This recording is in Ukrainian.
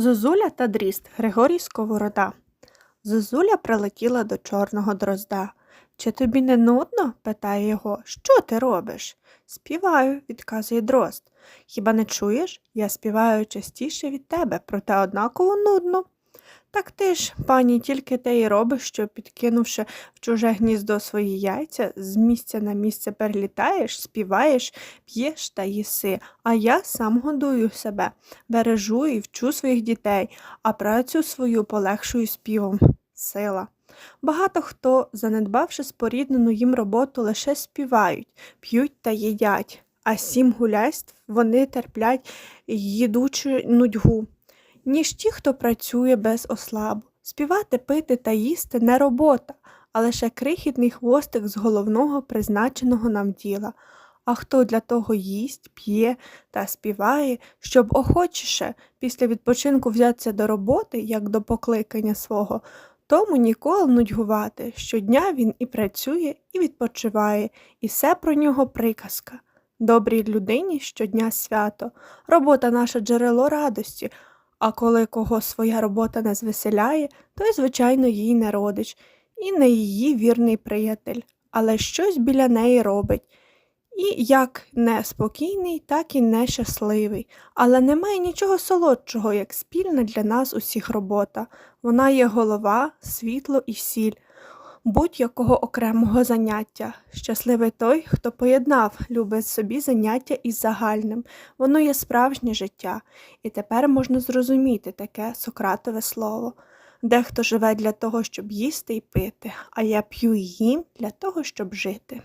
Зозуля та дріст Григорій Сковорода. Зозуля прилетіла до чорного дрозда. Чи тобі не нудно? питає його. Що ти робиш? Співаю, відказує дрозд. Хіба не чуєш? Я співаю частіше від тебе, проте однаково нудно. Так ти ж, пані, тільки те й робиш, що, підкинувши в чуже гніздо свої яйця, з місця на місце перелітаєш, співаєш, п'єш та їси, а я сам годую себе, бережу і вчу своїх дітей, а працю свою полегшую співом. Сила. Багато хто, занедбавши споріднену їм роботу, лише співають, п'ють та їдять, а сім гуляйств вони терплять їдучу нудьгу ніж ті, хто працює без ослабу. Співати, пити та їсти не робота, а лише крихітний хвостик з головного призначеного нам діла. А хто для того їсть, п'є та співає, щоб охочіше після відпочинку взятися до роботи, як до покликання свого, тому ніколи нудьгувати. Щодня він і працює, і відпочиває, і все про нього приказка. Добрій людині щодня свято, робота наша джерело радості, а коли кого своя робота не звеселяє, той, звичайно, їй не родич і не її вірний приятель, але щось біля неї робить. І як не спокійний, так і нещасливий. Але немає нічого солодшого, як спільна для нас усіх робота. Вона є голова, світло і сіль будь-якого окремого заняття. Щасливий той, хто поєднав любить собі заняття із загальним. Воно є справжнє життя, і тепер можна зрозуміти таке Сократове слово. Дехто живе для того, щоб їсти і пити, а я п'ю і їм для того, щоб жити.